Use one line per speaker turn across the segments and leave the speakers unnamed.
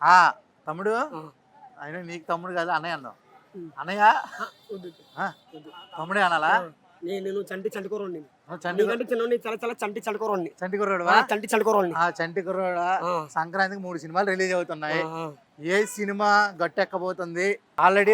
ఆ తమ్ముడు. ఆయన నీకు తమ్ముడు కాదు అన్నయ్య అన్నావు. అన్నయ్య. తమ్ముడే అనాలా
నేను చంటి చంటికూరండి
చంటి
చిన్న చాలా చాలా చంటి చంటికూరండి
చంటి
చంటికూరండి
ఆ చంటి కుర్రాడా? సంక్రాంతికి మూడు సినిమాలు రిలీజ్ అవుతున్నాయి. ఏ సినిమా గట్టెక్కబోతుంది? ఆల్రెడీ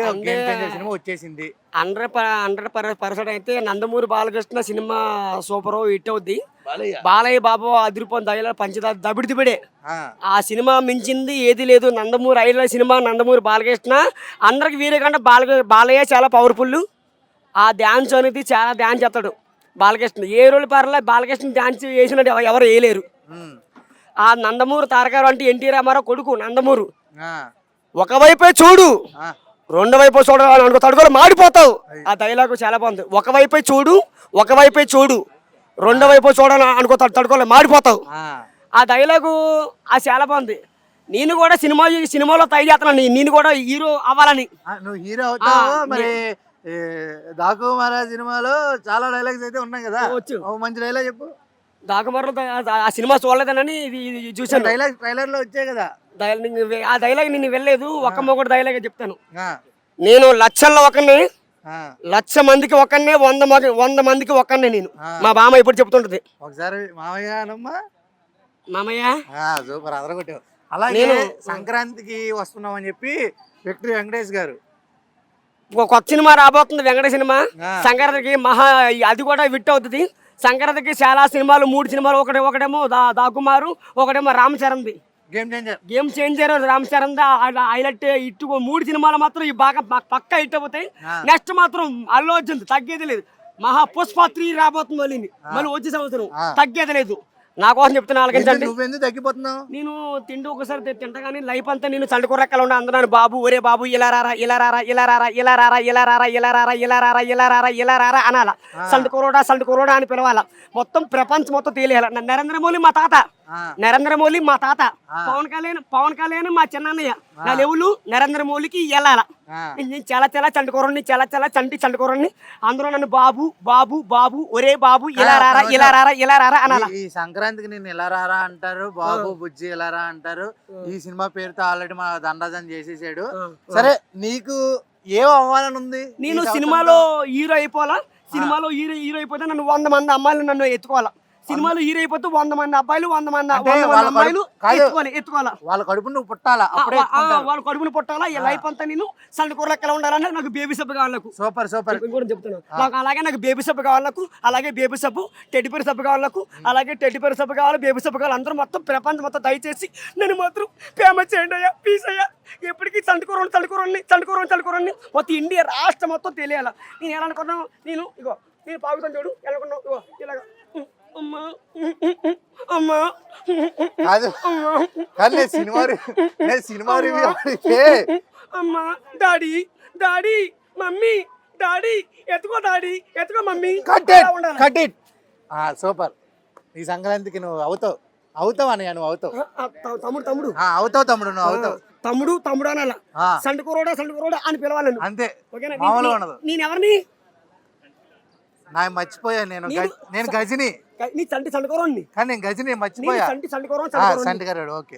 సినిమా వచ్చేసింది.
హండ్రెడ్ హండ్రెడ్ పర్సెంట్ అయితే Nandamuri Balakrishna cinema super hit అవుద్ది.
బాలయ్య.
బాలయ్య బాబు అదిరిపోయిన దయల పంచదార దబిడి దిబిడే
ఆ,
ఆ సినిమా మించింది ఏది లేదు. నందమూరి ఐదుల సినిమా నందమూరి బాలకృష్ణ. అందరికి వీరికంటే బాల బాలయ్య చాలా పవర్ఫుల్ ఆ డ్యాన్స్ అనేది చాలా డ్యాన్స్ చేస్తాడు బాలకృష్ణ. ఏ రోజు పర్లే బాలకృష్ణ డ్యాన్స్ వేసినట్టు ఎవ- ఎవరు వేయలేరు. ఆ నందమూరి తారకారు అంటే ఎన్టీ రామారావు కొడుకు నందమూరు. ఒకవైపే చూడు. రెండు వైపు చూడాలి అనుకో తడుకోలు మాడిపోతావు. ఆ డైలాగ్ చాలా బాగుంది. ఒకవైపే చూడు ఒకవైపే చూడు. రెండో వైపు చూడాలి అనుకో తడుకోలే మాడిపోతావు.
ఆ.
డైలాగు ఆ చాలా బాగుంది. నేను కూడా సినిమా సినిమాలో తయారు చేస్తున్నాను నేను కూడా హీరో అవ్వాలని.
నువ్వు హీరో అవుతావు. మరి దాకు మహారాజ్ సినిమాలో చాలా డైలాగ్స్ అయితే ఉన్నాయి కదా. మంచి డైలాగ్ చెప్పు.
దాకమర్లో ఆ సినిమా చూడలేదనని ఇది ఇది చూశాను.
డైలాగ్ ట్రైలర్లో వచ్చాయి కదా.
డైలాగ్ ఆ డైలాగ్ నేను వెళ్ళలేదు ఒక్క మొక్కటి డైలాగ్ చెప్తాను. నేను లక్షల్లో ఒకరిని లక్ష మందికి ఒకరినే వంద మంది వంద మందికి ఒకరినే నేను. మా బామ్మ ఇప్పుడు చెప్తుంటది.
ఒకసారి మామయ్య అనమ్మా.
మామయ్య?
ఆ, సూపర్ అదరగొట్టావు అలాగే
నేను-
సంక్రాంతికి వస్తున్నాం అని చెప్పి విక్టరీ వెంకటేష్ గారు.
ఒక కొత్త సినిమా రాబోతుంది వెంకట సినిమా. సంక్రాంతికి మహా అది కూడా విట్ అవుతుంది. సంక్రాంతికి చాలా సినిమాలు మూడు సినిమాలు ఒకటి ఒకటేమో దా దాకుమారు ఒకటేమో Ram చరణ్ది.
Game changer
game changer Ram Charan highlight ఇట్టు మూడు సినిమాలు మాత్రం ఈ బాగా పక్కా హిట్ అవుతాయి. నెక్స్ట్ మాత్రం అల్లు అర్జున్ తగ్గేది లేదు. మహా పుష్ప త్రీ రాబోతుంది మళ్ళీ. మళ్ళీ వచ్చే సంవత్సరం. తగ్గేది లేదు. నా కోసం చెప్తున్నా ఆలకించండి.
నువ్వెందుకు తగ్గిపోతున్నావు?
నేను తిండి ఒకసారి తింటా కానీ లైఫ్ అంతా నేను చండకూరక్కలు ఉండి అందన్నాను బాబు ఒరే బాబు ఇలా రారా ఇలా రారా ఇలా రారా ఇలా రారా ఇలా రారా ఇలా రారా ఇలా రారా ఇలా రారా ఇలా రారా అనాల. సండకూరోడా సండకూరోడా అని పిలవాల. మొత్తం ప్రపంచం మొత్తం తేలియాల. నరేంద్ర మోదీ మా తాత. నరేంద్ర మోదీ మా తాత. పవన్ కళ్యాణ్ పవన్ కళ్యాణ్ మా చిన్నయ్య నా లెవులు నరేంద్ర మోదీకి వెళ్ళాల నేను చాలా చాలా చండకూరని చాలా చాలా చంటి చండకూరని అందరూ నన్ను బాబు బాబు బాబు ఒరే బాబు ఇలా రారా ఇలా రారా ఇలా రారా అనాల.
ఈ- సంక్రాంతికి నేను ఇలా రారా అంటారు బాబు బుజ్జి ఇలా రా అంటారు. ఈ సినిమా పేరుతో ఆల్రెడీ మా దండజన్ చేసేసాడు. సరే నీకు ఏం అవ్వాలని ఉంది?
నేను? సినిమాలో హీరో అయిపోవాలా? సినిమాలో హీరో హీరో అయిపోతే నన్ను వంద మంది అమ్మాయిలు నన్ను ఎత్తుకోవాలా? సినిమాలో హీరో అయిపోతే వంద మంది అబ్బాయిలు వంద మంది వంద మంది అమ్మాయిలు. ఎత్తుకోవాలి ఎత్తుకోవాలా?
వాళ్ళ కడుపు నువ్వు పుట్టాలా.
వాళ్ళ కడుపును పుట్టాలా? ఈ లైఫ్ అంతా నేను సండ కూరలెక్కల ఉండాలని నాకు బేబీ సబ్బు కావాలి నాకు.
Super super.
ఇంకోటి చెప్తాను నాకు అలాగే నాకు బేబీ సబ్బు కావాలి నాకు అలాగే బేబీ సబ్బు టెడ్డిపేరు సబ్బు కావాలి నాకు అలాగే టెడ్డిపేరు సబ్బు కావాలి బేబీ సబ్బు కావాలి. అందరూ మొత్తం ప్రపంచం మొత్తం దయచేసి నన్ను మాత్రం ఫేమస్ చేయండి అయ్యా ప్లీజ్ అయ్యా. ఎప్పటికీ చండుకూరని చండుకూరని చండుకూరని చండుకూరని మొత్తం ఇండియా రాష్ట్రం మొత్తం తెలియాల? నేను ఎలా అనుకున్నాను నేను ఇగో నేను పాగుతాను చూడు ఎలా అనుకున్నావు ఇగో అమ్మా.
కాదు. నేను సినిమా నేను సినిమా రివ్యూ అడిగితే
అమ్మా డాడీ డాడీ మమ్మీ డాడీ ఎత్తుకో డాడీ ఎత్తుకో mummy.
Cut. Cut it super. ఈ సంక్రాంతికి నువ్వు అవుతావు. అవుతావు అన్నయ్య నువ్వు అవుతావు.
తమ్ముడు తమ్ముడు.
అవుతావు తమ్ముడు నువ్వు అవుతావు.
తమ్ముడు తమ్ముడు అనాల. సండుకూరోడా సండుకూరోడా అని పిలవాలి నన్ను.
అంతే.
ఓకేనా? నేను ఎవరిని
నా మర్చిపోయా నేను
నేను-
గజని.
నీ చంటి సండుకూరోని
కానీ నేను గజని మర్చిపోయా? ఆ,
సండుకూరం
సంటి గారు ఓకే.